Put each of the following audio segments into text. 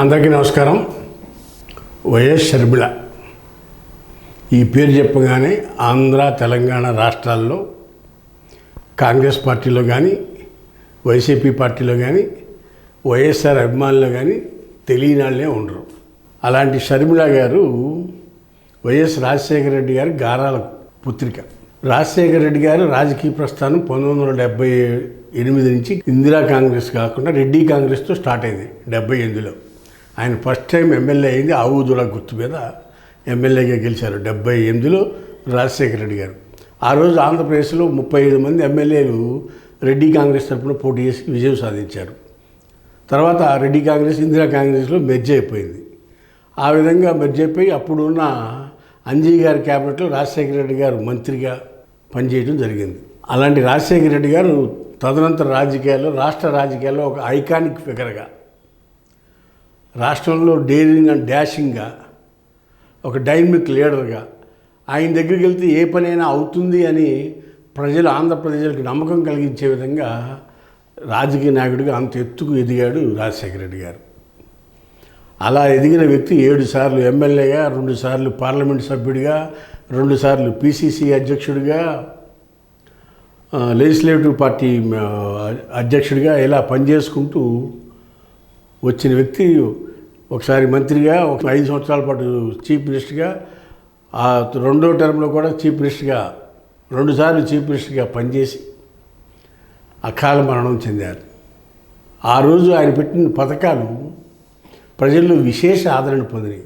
అందరికీ నమస్కారం. వైఎస్ షర్మిల. ఈ పేరు చెప్పగానే ఆంధ్ర తెలంగాణ రాష్ట్రాల్లో కాంగ్రెస్ పార్టీలో కానీ వైసీపీ పార్టీలో కానీ వైఎస్ఆర్ అభిమానులు కానీ తెలియని వాళ్ళే ఉండరు. అలాంటి షర్మిల గారు వైఎస్ రాజశేఖర రెడ్డి గారి గారాల పుత్రిక. రాజశేఖర రెడ్డి గారు రాజకీయ ప్రస్థానం పంతొమ్మిది వందల డెబ్బై ఎనిమిది నుంచి ఇందిరా కాంగ్రెస్ కాకుండా రెడ్డి కాంగ్రెస్తో స్టార్ట్ అయింది డెబ్బై ఎనిమిదిలో. ఆయన ఫస్ట్ టైం ఎమ్మెల్యే అయింది ఆవుదుల గుర్తు మీద ఎమ్మెల్యేగా గెలిచారు డెబ్బై ఎనిమిదిలో రాజశేఖర రెడ్డి గారు. ఆ రోజు ఆంధ్రప్రదేశ్లో ముప్పై ఐదు మంది ఎమ్మెల్యేలు రెడ్డి కాంగ్రెస్ తరఫున పోటీ చేసి విజయం సాధించారు. తర్వాత రెడ్డి కాంగ్రెస్ ఇందిరా కాంగ్రెస్లో మెర్జ్ అయిపోయింది. ఆ విధంగా మెర్జ్ అయిపోయి అప్పుడున్న అంజీ గారి క్యాబినెట్లో రాజశేఖర రెడ్డి గారు మంత్రిగా పనిచేయడం జరిగింది. అలాంటి రాజశేఖర రెడ్డి గారు తదనంతర రాజకీయాల్లో రాష్ట్ర రాజకీయాల్లో ఒక ఐకానిక్ ఫిగర్గా రాష్ట్రంలో డేరింగ్ అండ్ డాషింగ్గా ఒక డైనమిక్ లీడర్గా ఆయన దగ్గరికి వెళ్తే ఏ పనైనా అవుతుంది అని ప్రజలు ఆంధ్రప్రదేశ్కి నమ్మకం కలిగించే విధంగా రాజకీయ నాయకుడిగా అంత ఎత్తుకు ఎదిగాడు రాజశేఖర రెడ్డి గారు. అలా ఎదిగిన వ్యక్తి ఏడు సార్లు ఎమ్మెల్యేగా రెండు సార్లు పార్లమెంట్ సభ్యుడిగా రెండు సార్లు పిసిసి అధ్యక్షుడిగా లెజిస్లేటివ్ పార్టీ అధ్యక్షుడిగా ఇలా పనిచేసుకుంటూ వచ్చిన వ్యక్తి ఒకసారి మంత్రిగా ఒక ఐదు సంవత్సరాల పాటు చీఫ్ మినిస్టర్గా ఆ రెండో టర్మ్లో కూడా చీఫ్ మినిస్టర్గా రెండుసార్లు చీఫ్ మినిస్టర్గా పనిచేసి అకాల మరణం చెందారు. ఆ రోజు ఆయన పెట్టిన పథకాలు ప్రజల్లో విశేష ఆదరణ పొందినాయి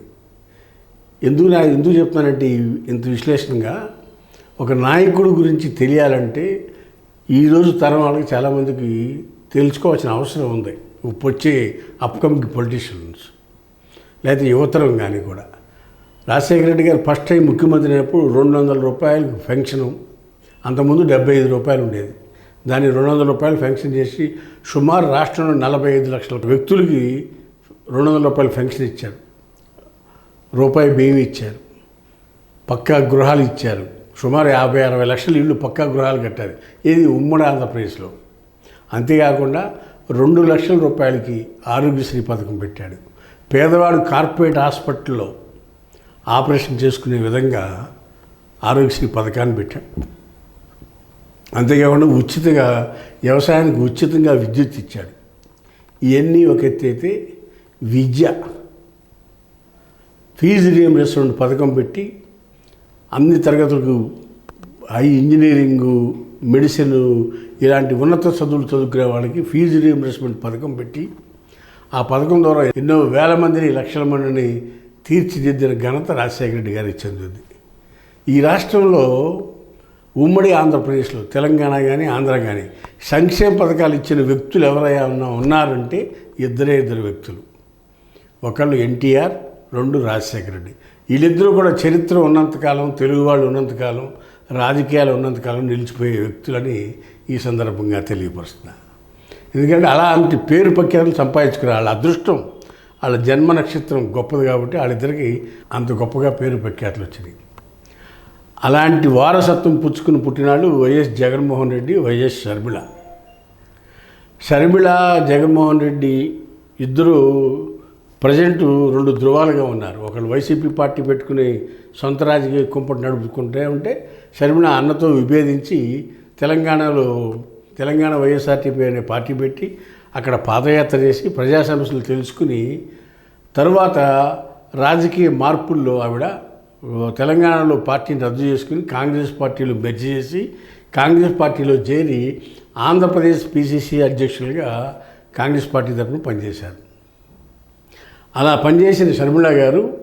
ఎందుకు నా ఎందుకు చెప్తున్నానంటే ఇంత విశ్లేషణగా ఒక నాయకుడు గురించి తెలియాలంటే ఈరోజు తరం వాళ్ళకి చాలామందికి తెలుసుకోవాల్సిన అవసరం ఉంది. ఇప్పుడు వచ్చే అప్కమింగ్ పొలిటీషియన్స్ లేకపోతే యువతరం కానీ కూడా. రాజశేఖర రెడ్డి గారు ఫస్ట్ టైం ముఖ్యమంత్రి అయినప్పుడు రెండు వందల రూపాయలు ఫెన్షను అంతకుముందు డెబ్బై ఐదు రూపాయలు ఉండేది. దాన్ని రెండు వందల రూపాయలు ఫెన్షన్ చేసి సుమారు రాష్ట్రంలో నలభై ఐదు లక్షల వ్యక్తులకి రెండు వందల రూపాయలు ఫెన్షన్ ఇచ్చారు. రూపాయి బియ్యం ఇచ్చారు. పక్కా గృహాలు ఇచ్చారు. సుమారు యాభై అరవై లక్షల ఇళ్ళు పక్కా గృహాలు కట్టారు. ఇది ఉమ్మడి ఆంధ్రప్రదేశ్లో. అంతేకాకుండా రెండు లక్షల రూపాయలకి ఆరోగ్యశ్రీ పథకం పెట్టాడు. పేదవాడు కార్పొరేట్ హాస్పిటల్లో ఆపరేషన్ చేసుకునే విధంగా ఆరోగ్యశ్రీ పథకాన్ని పెట్టాడు. అంతేకాకుండా ఉచితంగా వ్యవసాయానికి ఉచితంగా విద్యుత్ ఇచ్చాడు. ఇవన్నీ ఒక ఎత్తి అయితే విద్య. ఫీజు రియంబర్స్మెంట్ పథకం పెట్టి అన్ని తరగతులకు హై ఇంజనీరింగు మెడిసిన్ ఇలాంటి ఉన్నత చదువులు చదువుకునే వాళ్ళకి ఫీజు రీఎంబర్స్మెంట్ పథకం పెట్టి ఆ పథకం ద్వారా ఎన్నో వేల మందిని లక్షల మందిని తీర్చిదిద్దిన ఘనత రాజశేఖర రెడ్డి గారికి చెందింది. ఈ రాష్ట్రంలో ఉమ్మడి ఆంధ్రప్రదేశ్లో తెలంగాణ కానీ ఆంధ్ర కానీ సంక్షేమ పథకాలు ఇచ్చిన వ్యక్తులు ఎవరైనా ఉన్నారంటే ఇద్దరే ఇద్దరు వ్యక్తులు. ఒకళ్ళు ఎన్టీఆర్ రెండు రాజశేఖర రెడ్డి. వీళ్ళిద్దరూ కూడా చరిత్ర ఉన్నంతకాలం తెలుగు వాళ్ళు ఉన్నంతకాలం రాజకీయాలు ఉన్నంతకాలం నిలిచిపోయే వ్యక్తులని ఈ సందర్భంగా తెలియపరుస్తున్నా. ఎందుకంటే అలాంటి పేరు ప్రఖ్యాతులు సంపాదించుకున్నారు వాళ్ళ అదృష్టం వాళ్ళ జన్మ నక్షత్రం గొప్పది కాబట్టి వాళ్ళిద్దరికి అంత గొప్పగా పేరు ప్రఖ్యాతులు వచ్చినాయి. అలాంటి వారసత్వం పుచ్చుకుని పుట్టినాడు వైఎస్ జగన్మోహన్ రెడ్డి వైఎస్ షర్మిళ షర్మిళ జగన్మోహన్ రెడ్డి ఇద్దరు ప్రజెంట్ రెండు ధృవాలుగా ఉన్నారు. ఒకళ్ళు వైసీపీ పార్టీ పెట్టుకుని సొంత రాజకీయ కుంపటి నడుపుకుంటే ఉంటే షర్మిళ అన్నతో విభేదించి తెలంగాణలో తెలంగాణ వైఎస్ఆర్టీపీ అనే పార్టీ పెట్టి అక్కడ పాదయాత్ర చేసి ప్రజా సమస్యలు తెలుసుకుని తరువాత రాజకీయ మార్పుల్లో ఆవిడ తెలంగాణలో పార్టీని రద్దు చేసుకుని కాంగ్రెస్ పార్టీలో మెర్జ్ చేసి కాంగ్రెస్ పార్టీలో చేరి ఆంధ్రప్రదేశ్ పిసిసి అధ్యక్షులుగా కాంగ్రెస్ పార్టీ తరఫున పనిచేశారు. అలా పనిచేసిన షర్మిళ గారు.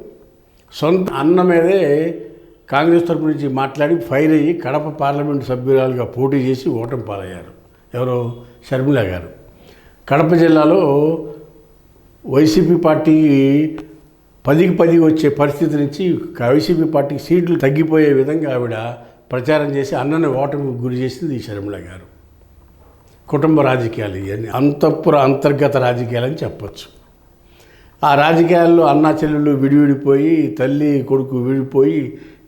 సొంత అన్న మీదే కాంగ్రెస్ తరపు నుంచి మాట్లాడి ఫైర్ అయ్యి కడప పార్లమెంటు సభ్యురాలుగా పోటీ చేసి ఓటమి పాలయ్యారు. ఎవరో? షర్మిళ గారు. కడప జిల్లాలో వైసీపీ పార్టీ పదికి పది వచ్చే పరిస్థితి నుంచి వైసీపీ పార్టీకి సీట్లు తగ్గిపోయే విధంగా ఆవిడ ప్రచారం చేసి అన్నను ఓటమికి గురి చేసింది ఈ షర్మిళ గారు. కుటుంబ రాజకీయాలు ఇవన్నీ అంతఃపుర అంతర్గత రాజకీయాలని చెప్పచ్చు. ఆ రాజకీయాల్లో అన్నా చెల్లెళ్ళు విడివిడిపోయి తల్లి కొడుకు విడిపోయి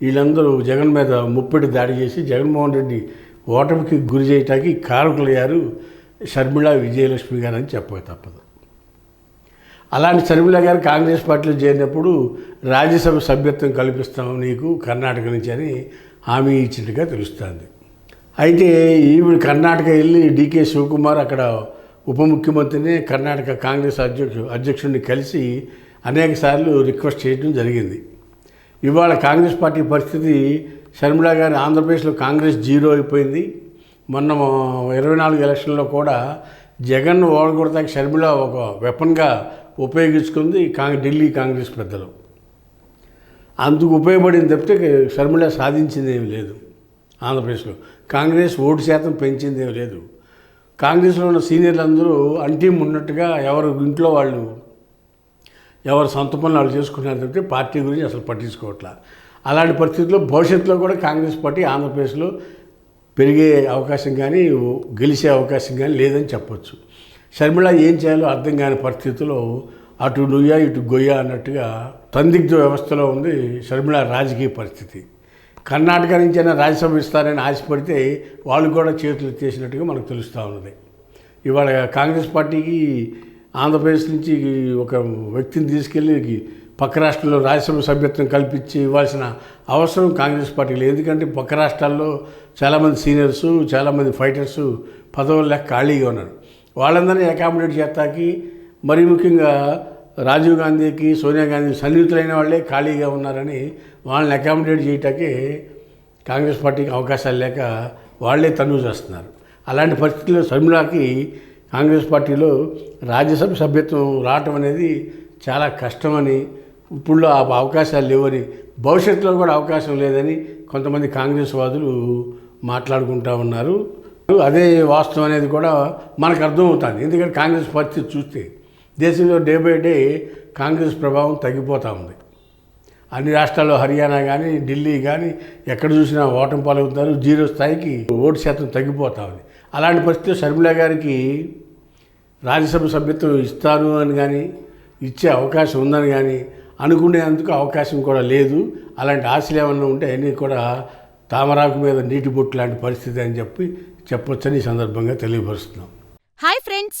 వీళ్ళందరూ జగన్ మీద ముప్పటి దాడి చేసి జగన్మోహన్ రెడ్డి ఓటమికి గురి చేయటానికి కారకులయ్యారు షర్మిళ విజయలక్ష్మి గారు అని చెప్పక తప్పదు. అలాంటి షర్మిల గారు కాంగ్రెస్ పార్టీలో చేరినప్పుడు రాజ్యసభ సభ్యత్వం కల్పిస్తాం నీకు కర్ణాటక నుంచి అని హామీ ఇచ్చినట్టుగా తెలుస్తుంది. అయితే ఈవిడ కర్ణాటక వెళ్ళి డీకే శివకుమార్ అక్కడ ఉప ముఖ్యమంత్రిని కర్ణాటక కాంగ్రెస్ అధ్యక్షు అధ్యక్షుడిని కలిసి అనేక సార్లు రిక్వెస్ట్ చేయడం జరిగింది. ఇవాళ కాంగ్రెస్ పార్టీ పరిస్థితి షర్మిల గారి ఆంధ్రప్రదేశ్లో కాంగ్రెస్ జీరో అయిపోయింది. మొన్న ఇరవై నాలుగు ఎలక్షన్లో కూడా జగన్ ఓడగొడతాకి షర్మిల ఒక వెపన్గా ఉపయోగించుకుంది కాంగ్రెస్ ఢిల్లీ కాంగ్రెస్ పెద్దలు. అందుకు ఉపయోగపడింది తప్పితే షర్మిల సాధించింది ఏమి లేదు ఆంధ్రప్రదేశ్లో. కాంగ్రెస్ ఓటు శాతం పెంచింది ఏమి లేదు. కాంగ్రెస్లో ఉన్న సీనియర్లు అందరూ అంటీం ఉన్నట్టుగా ఎవరు ఇంట్లో వాళ్ళు ఎవరు సొంత పనులు వాళ్ళు చేసుకున్నారు తప్పితే పార్టీ గురించి అసలు పట్టించుకోవట్లా. అలాంటి పరిస్థితుల్లో భవిష్యత్తులో కూడా కాంగ్రెస్ పార్టీ ఆంధ్రప్రదేశ్లో పెరిగే అవకాశం కానీ గెలిచే అవకాశం కానీ లేదని చెప్పొచ్చు. షర్మిళ ఏం చేయాలో అర్థం కాని పరిస్థితుల్లో అటు నుయ్య ఇటు గొయ్య అన్నట్టుగా సందిగ్ధ వ్యవస్థలో ఉంది షర్మిళ రాజకీయ పరిస్థితి. కర్ణాటక నుంచి అయినా రాజ్యసభ ఇస్తారని ఆశపడితే వాళ్ళు కూడా చేతులు ఎత్తేసినట్టుగా మనకు తెలుస్తూ ఉన్నది. ఇవాళ కాంగ్రెస్ పార్టీకి ఆంధ్రప్రదేశ్ నుంచి ఒక వ్యక్తిని తీసుకెళ్ళి పక్క రాష్ట్రంలో రాజ్యసభ సభ్యత్వం కల్పించి ఇవ్వాల్సిన అవసరం కాంగ్రెస్ పార్టీలు ఎందుకంటే పక్క రాష్ట్రాల్లో చాలామంది సీనియర్స్ చాలామంది ఫైటర్స్ పదవులు లెక్క ఖాళీగా ఉన్నారు. వాళ్ళందరినీ అకామిడేట్ చేస్తాకి మరీ ముఖ్యంగా రాజీవ్ గాంధీకి సోనియా గాంధీ సన్నిహితులైన వాళ్ళే ఖాళీగా ఉన్నారని వాళ్ళని అకామిడేట్ చేయటానికి కాంగ్రెస్ పార్టీకి అవకాశాలు లేక వాళ్ళే తనువు చేస్తున్నారు. అలాంటి పరిస్థితుల్లో షర్మిలాకి కాంగ్రెస్ పార్టీలో రాజ్యసభ సభ్యత్వం రావటం అనేది చాలా కష్టమని ఇప్పుడు ఆ అవకాశాలు లేవని భవిష్యత్తులో కూడా అవకాశం లేదని కొంతమంది కాంగ్రెస్ వాదులు మాట్లాడుకుంటా ఉన్నారు. అదే వాస్తవం అనేది కూడా మనకు అర్థమవుతుంది. ఎందుకంటే కాంగ్రెస్ పరిస్థితి చూస్తే దేశంలో డే బై డే కాంగ్రెస్ ప్రభావం తగ్గిపోతూ ఉంది. అన్ని రాష్ట్రాల్లో హర్యానా కానీ ఢిల్లీ కానీ ఎక్కడ చూసినా ఓటం పాలవుతారు జీరో స్థాయికి ఓటు శాతం తగ్గిపోతా ఉంది. అలాంటి పరిస్థితిలో షర్మిల గారికి రాజ్యసభ సభ్యత్వం ఇస్తారు అని కానీ ఇచ్చే అవకాశం ఉందని కానీ అనుకునేందుకు అవకాశం కూడా లేదు. అలాంటి ఆశలు ఏమన్నా ఉంటే అన్నీ కూడా తామరాకు మీద నీటి బొట్టు లాంటి పరిస్థితి అని చెప్పి చెప్పొచ్చని ఈ సందర్భంగా తెలియపరుస్తున్నాం. Hi friends